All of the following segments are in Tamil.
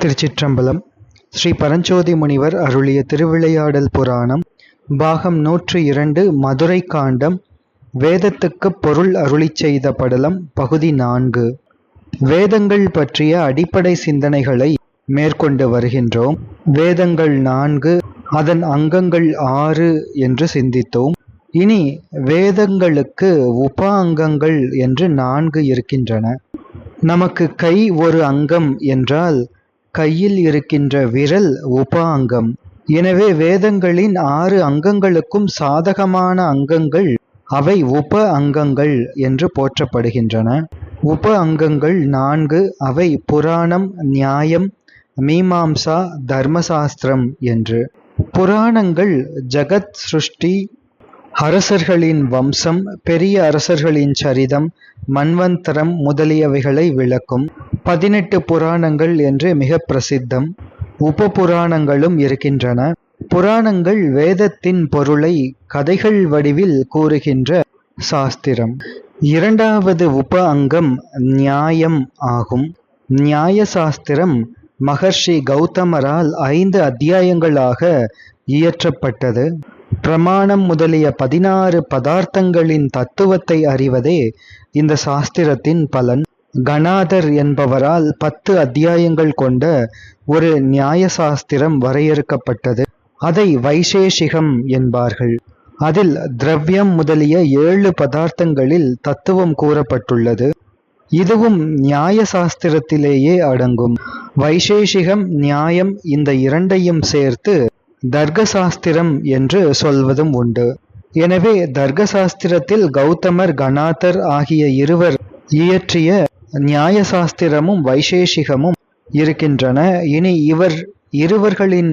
திருச்சிற்றம்பலம் ஸ்ரீ பரஞ்சோதி முனிவர் அருளிய திருவிளையாடல் புராணம் பாகம் நூற்று இரண்டு மதுரை காண்டம் வேதத்துக்கு பொருள் அருளிச் செய்த படலம் பகுதி நான்கு. வேதங்கள் பற்றிய அடிப்படை சிந்தனைகளை மேற்கொண்டு வருகின்றோம். வேதங்கள் நான்கு அதன் அங்கங்கள் ஆறு என்று சிந்தித்தோம். இனி வேதங்களுக்கு உப அங்கங்கள் என்று நான்கு இருக்கின்றன. நமக்கு கை ஒரு அங்கம் என்றால் கையில் இருக்கின்ற விரல் உப அங்கம் எனவே வேதங்களின் ஆறு அங்கங்களுக்கும் சாதகமான அங்கங்கள் அவை உப அங்கங்கள் என்று போற்றப்படுகின்றன. உப அங்கங்கள் நான்கு அவை புராணம் நியாயம் மீமாம்சா தர்மசாஸ்திரம் என்று. புராணங்கள் ஜகத் சிருஷ்டி அரசர்களின் வம்சம் பெரிய அரசர்களின் சரிதம் மன்வந்தரம் முதலியவைகளை விளக்கும். பதினெட்டு புராணங்கள் என்று மிக பிரசித்தம். உப புராணங்களும் இருக்கின்றன. புராணங்கள் வேதத்தின் பொருளை கதைகள் வடிவில் கூறுகின்ற சாஸ்திரம். இரண்டாவது உப அங்கம் நியாயம் ஆகும். நியாய சாஸ்திரம் மகர்ஷி கௌதமரால் ஐந்து அத்தியாயங்களாக இயற்றப்பட்டது. பிரமாணம் முதலிய பதினாறு பதார்த்தங்களின் தத்துவத்தை அறிவதே இந்த சாஸ்திரத்தின் பலன். கணாதர் என்பவரால் பத்து அத்தியாயங்கள் கொண்ட ஒரு நியாய சாஸ்திரம் வரையறுக்கப்பட்டது. அதை வைசேஷிகம் என்பார்கள். அதில் திரவியம் முதலிய ஏழு பதார்த்தங்களில் தத்துவம் கூறப்பட்டுள்ளது. இதுவும் நியாய சாஸ்திரத்திலேயே அடங்கும். வைசேஷிகம் நியாயம் இந்த இரண்டையும் சேர்த்து தர்க்கசாஸ்திரம் என்று சொல்வதும் உண்டு. எனவே தர்க்கசாஸ்திரத்தில் கௌதமர் கணாதர் ஆகிய இருவர் இயற்றிய நியாய சாஸ்திரமும் வைசேஷிகமும் இருக்கின்றன. இனி இவர் இருவர்களின்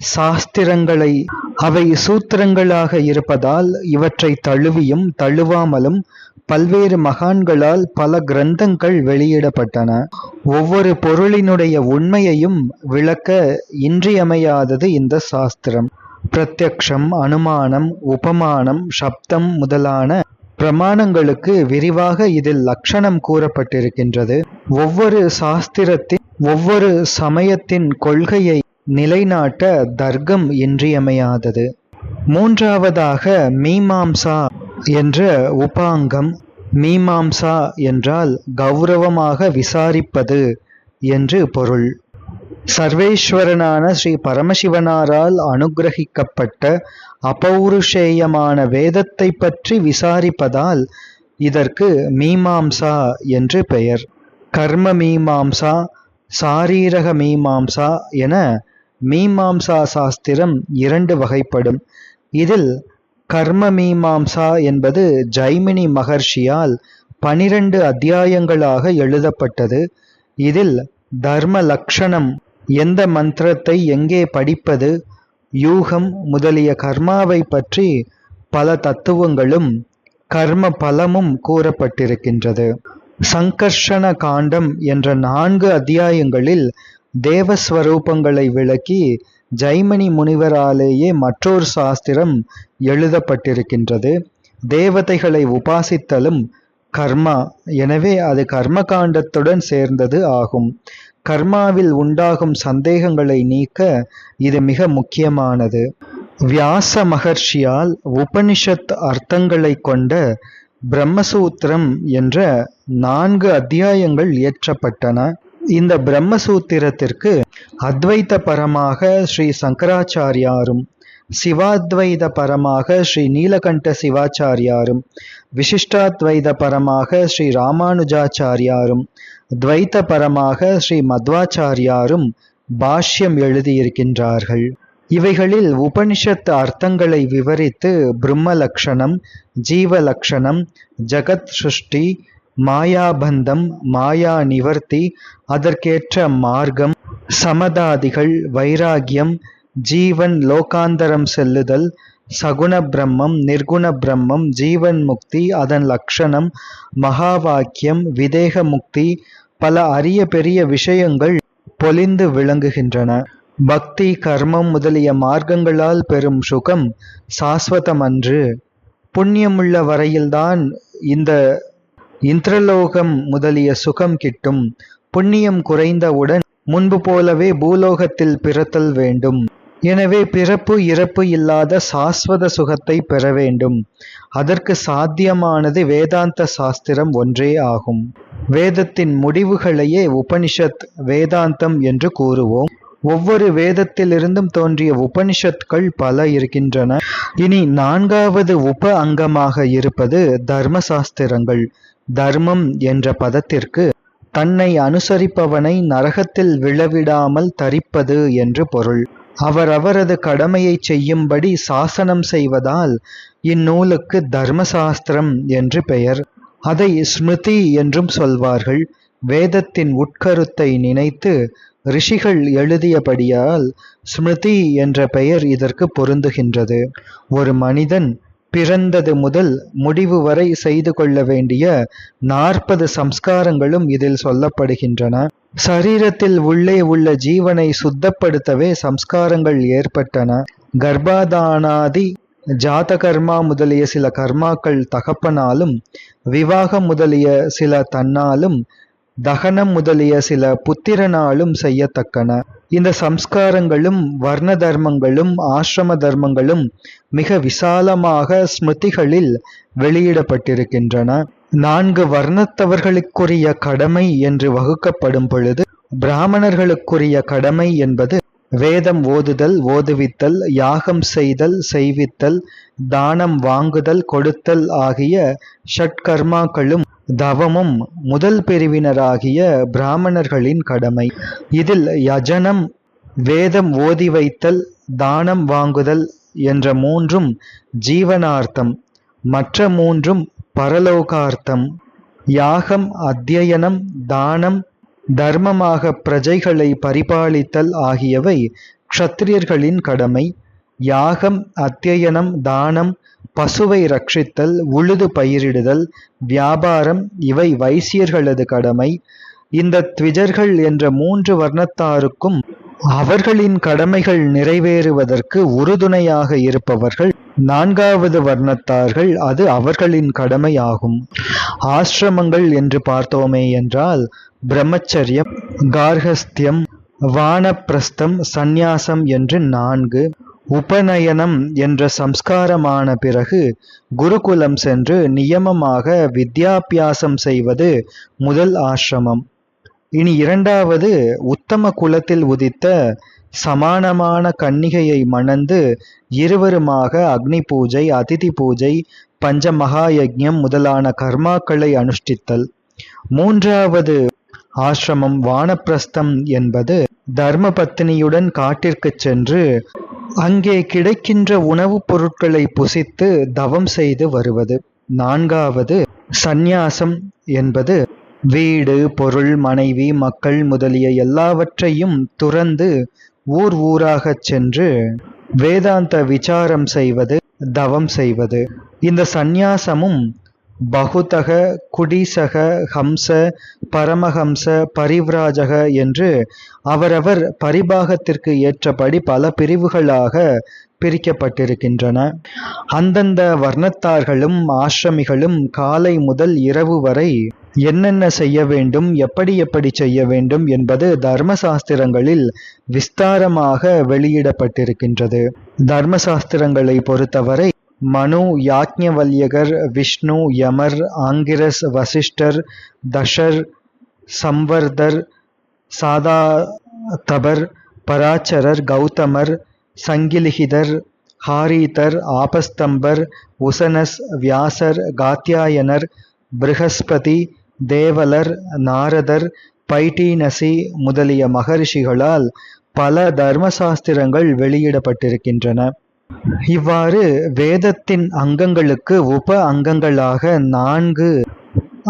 சாஸ்திரங்களை அவை சூத்திரங்களாக இருப்பதால் இவற்றை தழுவியும் தழுவாமலும் பல்வேறு மகான்களால் பல கிரந்தங்கள் வெளியிடப்பட்டன. ஒவ்வொரு பொருளினுடைய உண்மையையும் விளக்க இன்றியமையாதது இந்த சாஸ்திரம். பிரத்யக்ஷம் அனுமானம் உபமானம் சப்தம் முதலான பிரமாணங்களுக்கு விரிவாக இதில் லட்சணம் கூறப்பட்டிருக்கின்றது. ஒவ்வொரு சாஸ்திரத்தின் ஒவ்வொரு சமயத்தின் கொள்கையை நிலைநாட்ட தர்க்கம் இன்றியமையாதது. மூன்றாவதாக மீமாம்சா என்ற உபாங்கம் மீமாம்சா என்றால் கௌரவமாக விசாரிப்பது என்று பொருள். சர்வேஸ்வரனான ஸ்ரீ பரமசிவனாரால் அனுகிரகிக்கப்பட்ட அபௌருஷேயமான வேதத்தை பற்றி விசாரிப்பதால் இதற்கு மீமாம்சா என்று பெயர். கர்ம மீமாம்சா சாரீரக மீமாம்சா என மீமாம்சா சாஸ்திரம் இரண்டு வகைப்படும். இதில் கர்ம மீமாம்சா என்பது ஜைமினி மகர்ஷியால் பனிரெண்டு அத்தியாயங்களாக எழுதப்பட்டது. இதில் தர்ம லக்ஷணம் எந்த மந்திரத்தை எங்கே படிப்பது யூகம் முதலிய கர்மாவை பற்றி பல தத்துவங்களும் கர்ம பலமும் கூறப்பட்டிருக்கின்றது. சங்கர்ஷண காண்டம் என்ற நான்கு அத்தியாயங்களில் தேவஸ்வரூபங்களை விளக்கி ஜைமனி முனிவராலேயே மற்றொரு சாஸ்திரம் எழுதப்பட்டிருக்கின்றது. தேவதைகளை உபாசித்தலும் கர்மா எனவே அது கர்ம காண்டத்துடன் சேர்ந்தது ஆகும். கர்மாவில் உண்டாகும் சந்தேகங்களை நீக்க இது மிக முக்கியமானது. வியாச மகர்ஷியால் உபனிஷத் அர்த்தங்களை கொண்ட பிரம்மசூத்திரம் என்ற நான்கு அத்தியாயங்கள் இயற்றப்பட்டன. இந்த பிரம்மசூத்திரத்திற்கு அத்வைத பரமாக ஸ்ரீ சங்கராச்சாரியாரும் சிவாத்வைத பரமாக ஸ்ரீ நீலகண்ட சிவாச்சாரியாரும் விசிஷ்டாத்வைத பரமாக ஸ்ரீ ராமானுஜாச்சாரியாரும் துவைத்த பரமாக ஸ்ரீ மத்வாச்சாரியாரும் பாஷ்யம் எழுதியிருக்கின்றார்கள். இவைகளில் உபனிஷத் அர்த்தங்களை விவரித்து பிரம்ம லக்ஷணம் ஜீவலக்ஷணம் ஜகத் சிருஷ்டி மாயாபந்தம் மாயா நிவர்த்தி அதற்கேற்ற மார்க்கம் சமதாதிகள் வைராகியம் ஜீவன் லோகாந்தரம் செல்லுதல் சகுண பிரம்மம் நிர்குண பிரம்மம் ஜீவன் முக்தி அதன் லட்சணம் மகா வாக்கியம் விதேக முக்தி பல அரிய பெரிய விஷயங்கள் பொலிந்து விளங்குகின்றன. பக்தி கர்மம் முதலிய மார்க்கங்களால் பெறும் சுகம் சாஸ்வதமன்று. புண்ணியமுள்ள வரையில்தான் இந்த இந்திரலோகம் முதலிய சுகம் கிட்டும் புண்ணியம் குறைந்தவுடன் முன்பு போலவே பூலோகத்தில் பிறத்தல் வேண்டும். எனவே பிறப்பு இறப்பு இல்லாத சாஸ்வத சுகத்தை பெற வேண்டும். அதற்கு சாத்தியமானது வேதாந்த சாஸ்திரம் ஒன்றே ஆகும். வேதத்தின் முடிவுகளையே உபனிஷத் வேதாந்தம் என்று கூறுவோம். ஒவ்வொரு வேதத்திலிருந்தும் தோன்றிய உபனிஷத்கள் பல இருக்கின்றன. இனி நான்காவது உப அங்கமாக இருப்பது தர்ம சாஸ்திரங்கள் தர்மம் என்ற பதத்திற்கு தன்னை அனுசரிப்பவனை நரகத்தில் விழவிடாமல் தரிப்பது என்று பொருள். அவர் அவரது கடமையை செய்யும்படி சாசனம் செய்வதால் இந்நூலுக்கு தர்மசாஸ்திரம் என்று பெயர். அதை ஸ்மிருதி என்றும் சொல்வார்கள். வேதத்தின் உட்கருத்தை நினைத்து ரிஷிகள் எழுதியபடியால் ஸ்மிருதி என்ற பெயர் இதற்கு பொருந்துகின்றது. ஒரு மனிதன் பிறந்தது முதல் முடிவு வரை செய்து கொள்ள வேண்டிய நாற்பது சம்ஸ்காரங்களும் இதில் சொல்லப்படுகின்றன. சரீரத்தில் உள்ளே உள்ள ஜீவனை சுத்தப்படுத்தவே சம்ஸ்காரங்கள் ஏற்பட்டன. கர்ப்பாதானாதி ஜாத கர்மா முதலிய சில கர்மாக்கள் தகப்பனாலும் விவாகம் முதலிய சில தன்னாலும் தகனம் முதலிய சில புத்திரனாலும் செய்யத்தக்கன. இந்த சம்ஸ்காரங்களும் வர்ண தர்மங்களும் ஆசிரம தர்மங்களும் மிக விசாலமாக ஸ்மிருதிகளில் வெளியிடப்பட்டிருக்கின்றன. நான்கு வர்ணத்தவர்களுக்குரிய கடமை என்று வகுக்கப்படும் பொழுது பிராமணர்களுக்குரிய கடமை என்பது வேதம் ஓதுதல் ஓதுவித்தல் யாகம் செய்தல் செய்வித்தல் தானம் வாங்குதல் கொடுத்தல் ஆகிய ஷட்கர்மாக்களும் தவமும் முதல் பிரிவினராகிய பிராமணர்களின் கடமை. இதில் யஜனம் வேதம் ஓதி வைத்தல் தானம் வாங்குதல் என்ற மூன்றும் ஜீவனார்த்தம் மற்ற மூன்றும் பரலோகார்த்தம். யாகம் அத்தியனம் தானம் தர்மமாக பிரஜைகளை பரிபாலித்தல் ஆகியவை க்ஷத்திரியர்களின் கடமை. யாகம் அத்தியனம் தானம் பசுவை ரட்சித்தல் உழுது பயிரிடுதல் வியாபாரம் இவை வைசியர்களது கடமை. இந்த த்விஜர்கள் என்ற மூன்று வர்ணத்தாருக்கும் அவர்களின் கடமைகள் நிறைவேறுவதற்கு உறுதுணையாக இருப்பவர்கள் நான்காவது வர்ணத்தார்கள் அது அவர்களின் கடமையாகும். ஆசிரமங்கள் என்று பார்த்தோமே என்றால் பிரம்மச்சரியம் கார்கஸ்தியம் வானப்பிரஸ்தம் சந்நியாசம் என்று நான்கு. உபநயனம் என்ற சம்ஸ்காரமான பிறகு குருகுலம் சென்று நியமமாக வித்யாபியாசம் செய்வது முதல் ஆசிரமம். இனி இரண்டாவது உத்தம குலத்தில் உதித்த சமானமான கன்னிகையை மணந்து இருவருமாக அக்னி பூஜை அதிதி பூஜை பஞ்ச மகாயஜ்யம் முதலான கர்மாக்களை அனுஷ்டித்தல். மூன்றாவது ஆசிரமம் வானப்பிரஸ்தம் என்பது தர்மபத்தினியுடன் காட்டிற்கு காட்டிற்குச் சென்று அங்கே கிடைக்கின்ற உணவுப் பொருட்களை புசித்து தவம் செய்து வருவது. நான்காவது சந்நியாசம் என்பது வீடு பொருள் மனைவி மக்கள் முதலிய எல்லாவற்றையும் துறந்து ஊர் ஊராகச் சென்று வேதாந்த விசாரம் செய்வது தவம் செய்வது. இந்த சந்நியாசமும் பகுதக குடிசக ஹம்ச பரமஹம்ச பரிவ்ராஜக என்று அவரவர் பரிபாகத்திற்கு ஏற்றபடி பல பிரிவுகளாக பிரிக்கப்பட்டிருக்கின்றன. அந்தந்த வர்ணத்தார்களும் ஆசிரமிகளும் காலை முதல் இரவு வரை என்னென்ன செய்ய வேண்டும் எப்படி எப்படி செய்ய வேண்டும் என்பது தர்மசாஸ்திரங்களில் விஸ்தாரமாக வெளியிடப்பட்டிருக்கின்றது. தர்மசாஸ்திரங்களை பொறுத்தவரை மனு யாக்ஞவல்யகர் விஷ்ணு யமர் ஆங்கிரஸ் வசிஷ்டர் தஷர் சம்வர்தர் சாதாதபர் பராச்சரர் கௌதமர் சங்கிலிகிதர் ஹாரீதர் ஆபஸ்தம்பர் உசனஸ் வியாசர் காத்தியாயனர் பிருகஸ்பதி தேவலர் நாரதர் பைட்டீனசி முதலிய மகரிஷிகளால் பல தர்மசாஸ்திரங்கள் வெளியிடப்பட்டிருக்கின்றன. இவ்வாறு வேதத்தின் அங்கங்களுக்கு உப அங்கங்களாக நான்கு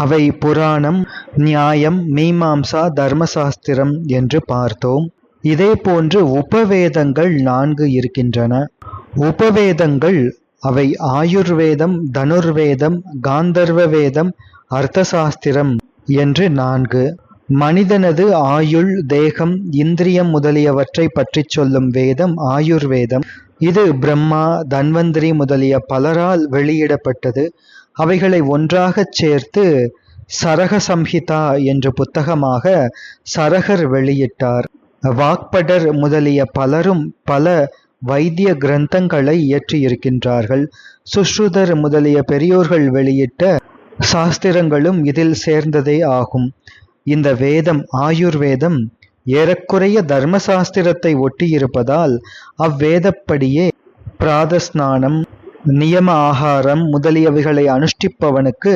அவை புராணம் நியாயம் மீமாம்சா தர்மசாஸ்திரம் என்று பார்த்தோம். இதே போன்று உபவேதங்கள் நான்கு இருக்கின்றன. உபவேதங்கள் அவை ஆயுர்வேதம் தனுர்வேதம் காந்தர்வ வேதம் அர்த்தசாஸ்திரம் என்று நான்கு. மனிதனது ஆயுள் தேகம் இந்திரியம் முதலியவற்றை பற்றி சொல்லும் வேதம் ஆயுர்வேதம். இது பிரம்மா தன்வந்திரி முதலிய பலரால் வெளியிடப்பட்டது. அவைகளை ஒன்றாகச் சேர்த்து சரக சம்ஹிதா என்ற புத்தகமாக சரகர் வெளியிட்டார். வாக்படர் முதலிய பலரும் பல வைத்திய கிரந்தங்களை இயற்றியிருக்கின்றார்கள். சுஷ்ருதர் முதலிய பெரியோர்கள் வெளியிட்ட சாஸ்திரங்களும் இதில் சேர்ந்ததே ஆகும். இந்த வேதம் ஆயுர்வேதம் ஏறக்குறைய தர்மசாஸ்திரத்தை ஒட்டியிருப்பதால் அவ்வேதப்படியே பிராதஸ்நானம் நியம ஆகாரம் முதலியவைகளை அனுஷ்டிப்பவனுக்கு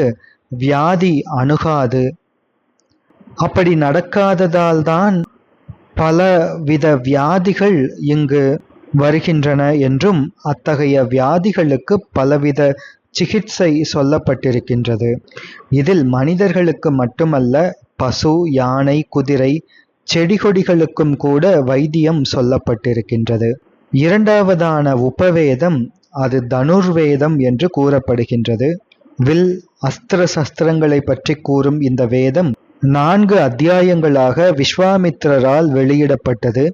வியாதி அணுகாது. அப்படி நடக்காததால்தான் பலவித வியாதிகள் இங்கு வருகின்றன என்றும் அத்தகைய வியாதிகளுக்கு பலவித சிகிச்சை சொல்லப்பட்டிருக்கின்றது. இதில் மனிதர்களுக்கு மட்டுமல்ல பசு யானை குதிரை செடி கொடிகளுக்கும் கூட வைத்தியம் சொல்லப்பட்டிருக்கின்றது. இரண்டாவதான உபவேதம் அது தனுர்வேதம் என்று கூறப்படுகின்றது. வில் அஸ்திர சஸ்திரங்களை பற்றி கூறும் இந்த வேதம் நான்கு அத்தியாயங்களாக விஸ்வாமித்திரரால் வெளியிடப்பட்டது.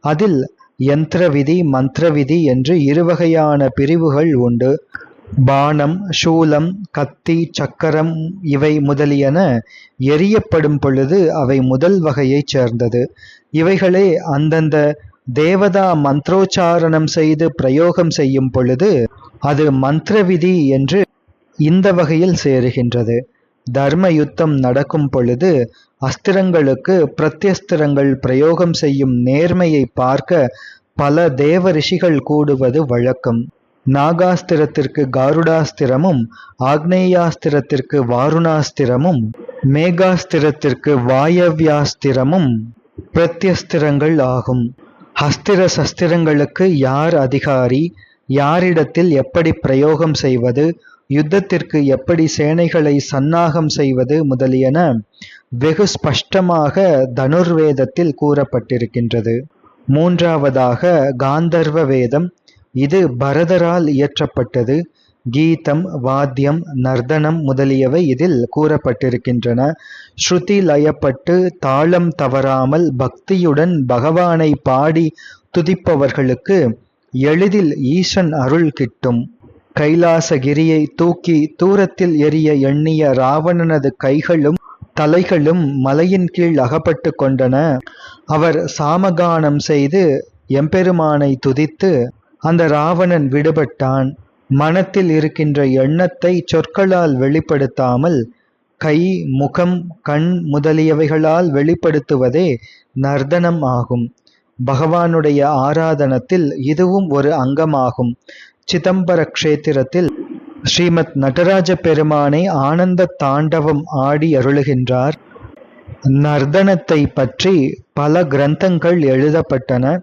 அதில் யந்திர விதி மந்திர விதி என்று இருவகையான பிரிவுகள் உண்டு. பானம் சூலம் கத்தி சக்கரம் இவை முதலியன எரியப்படும் பொழுது அவை முதல் வகையைச் சேர்ந்தது. இவைகளே அந்தந்த தேவதா மந்திரோச்சாரணம் செய்து பிரயோகம் செய்யும் பொழுது அது மந்திர விதி என்று இந்த வகையில் சேருகின்றது. தர்ம யுத்தம் நடக்கும் பொழுது அஸ்திரங்களுக்கு பிரத்யஸ்திரங்கள் பிரயோகம் செய்யும் நேர்மையை பார்க்க பல தேவ ரிஷிகள் கூடுவது வழக்கம். நாகாஸ்திரத்திற்கு காருடாஸ்திரமும் ஆக்னேயாஸ்திரத்திற்கு வாருணாஸ்திரமும் மேகாஸ்திரத்திற்கு வாயவ்யாஸ்திரமும் பிரத்யஸ்திரங்கள் ஆகும். ஹஸ்திர சஸ்திரங்களுக்கு யார் அதிகாரி? யாரிடத்தில் எப்படி பிரயோகம் செய்வது? யுத்தத்திற்கு எப்படி சேனைகளை சன்னாகம் செய்வது முதலியன வெகு ஸ்பஷ்டமாக தனுர்வேதத்தில் கூறப்பட்டிருக்கின்றது. மூன்றாவதாக காந்தர்வ வேதம் இது பரதரால் இயற்றப்பட்டது. கீதம் வாத்தியம் நர்தனம் முதலியவை இதில் கூறப்பட்டிருக்கின்றன. ஸ்ருதி லயப்பட்டு தாளம் தவறாமல் பக்தியுடன் பகவானை பாடி துதிப்பவர்களுக்கு எளிதில் ஈசன் அருள் கிட்டும். கைலாசகிரியை தூக்கி தூரத்தில் எரிய எண்ணிய ராவணனது கைகளும் தலைகளும் மலையின் கீழ் அகப்பட்டு கொண்டன. அவர் சாமகானம் செய்து எம்பெருமானை துதித்து அந்த ராவணன் விடுபட்டான். மனத்தில் இருக்கின்ற எண்ணத்தை சொற்களால் வெளிப்படுத்தாமல் கை முகம் கண் முதலியவைகளால் வெளிப்படுத்துவதே நர்தனம் ஆகும். பகவானுடைய ஆராதனத்தில் இதுவும் ஒரு அங்கமாகும். சிதம்பர க்ஷேத்திரத்தில் ஸ்ரீமத் நடராஜ பெருமானை ஆனந்த தாண்டவம் ஆடி அருளுகின்றார். நர்தனத்தை பற்றி பல கிரந்தங்கள் எழுதப்பட்டன.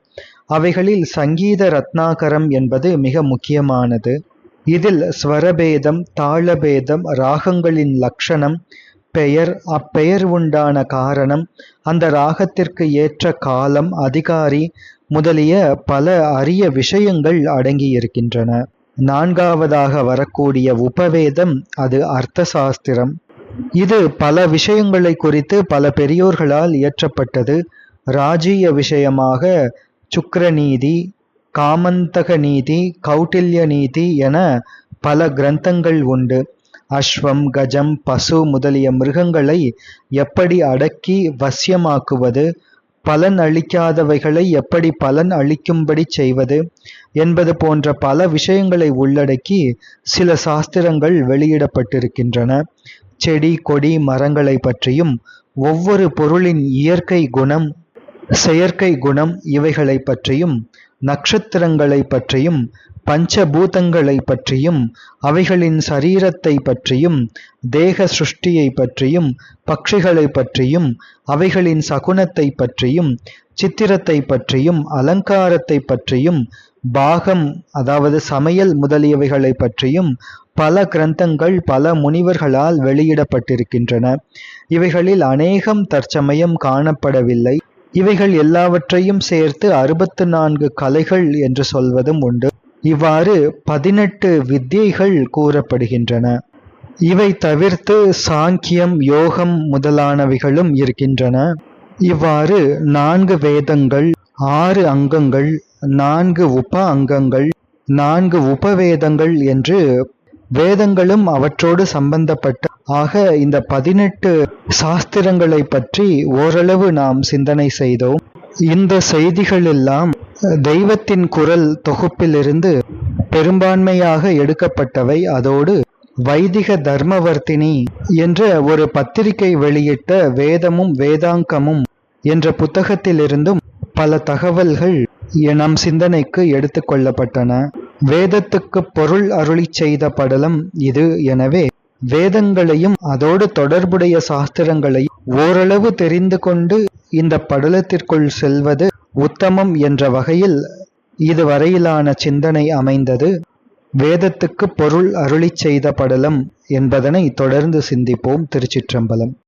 அவைகளில் சங்கீத ரத்னாகரம் என்பது மிக முக்கியமானது. இதில் ஸ்வரபேதம் தாளபேதம் ராகங்களின் லட்சணம் பெயர் அப்பெயர் உண்டான காரணம் அந்த ராகத்திற்கு ஏற்ற காலம் அதிகாரி முதலிய பல அரிய விஷயங்கள் அடங்கியிருக்கின்றன. நான்காவதாக வரக்கூடிய உபவேதம் அது அர்த்த சாஸ்திரம் இது பல விஷயங்களை குறித்து பல பெரியோர்களால் இயற்றப்பட்டது. ராஜீய விஷயமாக சுக்ரநீதி காமந்தக நீதி கௌட்டில்ய நீதி என பல கிரந்தங்கள் உண்டு. அஸ்வம் கஜம் பசு முதலிய மிருகங்களை எப்படி அடக்கி வசியமாக்குவது? பலன் அளிக்காதவைகளை எப்படி பலன் அளிக்கும்படி செய்வது? என்பது போன்ற பல விஷயங்களை உள்ளடக்கி சில சாஸ்திரங்கள் வெளியிடப்பட்டிருக்கின்றன. செடி கொடி மரங்களை பற்றியும் ஒவ்வொரு பொருளின் இயற்கை குணம் செயற்கை குணம் இவைகளை பற்றியும் நட்சத்திரங்களை பற்றியும் பஞ்சபூதங்களை பற்றியும் அவைகளின் சரீரத்தை பற்றியும் தேக சிருஷ்டியை பற்றியும் பட்சிகளை பற்றியும் அவைகளின் சகுனத்தை பற்றியும் சித்திரத்தை பற்றியும் அலங்காரத்தை பற்றியும் பாகம் அதாவது சமையல் முதலியவைகளை பற்றியும் பல கிரந்தங்கள் பல முனிவர்களால் வெளியிடப்பட்டிருக்கின்றன. இவைகளில் அநேகம் தற்சமயம் காணப்படவில்லை. இவைகள் எல்லாவற்றையும் சேர்த்து அறுபத்து நான்கு கலைகள் என்று சொல்வதும் உண்டு. இவ்வாறு பதினெட்டு வித்தியைகள் கூறப்படுகின்றன. இவை தவிர்த்து சாங்கியம் யோகம் முதலானவைகளும் இருக்கின்றன. இவ்வாறு நான்கு வேதங்கள் ஆறு அங்கங்கள் நான்கு உப அங்கங்கள் நான்கு உபவேதங்கள் என்று வேதங்களும் அவற்றோடு சம்பந்தப்பட்ட ஆக இந்த பதினெட்டு சாஸ்திரங்களை பற்றி ஓரளவு நாம் சிந்தனை செய்தோம். இந்த செய்திகள் எல்லாம் தெய்வத்தின் குரல் தொகுப்பிலிருந்து பெரும்பான்மையாக எடுக்கப்பட்டவை. அதோடு வைதிக தர்மவர்த்தினி என்ற ஒரு பத்திரிகை வெளியிட்ட வேதமும் வேதாங்கமும் என்ற புத்தகத்திலிருந்தும் பல தகவல்கள் நம் சிந்தனைக்கு எடுத்துக்கொள்ளப்பட்டன வேதத்துக்கு பொருள் அருளிச் செய்த படலம் இது. எனவே வேதங்களையும் அதோடு தொடர்புடைய சாஸ்திரங்களையும் ஓரளவு தெரிந்து கொண்டு இந்த படலத்திற்குள் செல்வது உத்தமம் என்ற வகையில் இதுவரையிலான சிந்தனை அமைந்தது. வேதத்துக்கு பொருள் அருளிச் செய்த படலம் என்பதனை தொடர்ந்து சிந்திப்போம் திருச்சிற்றம்பலம்.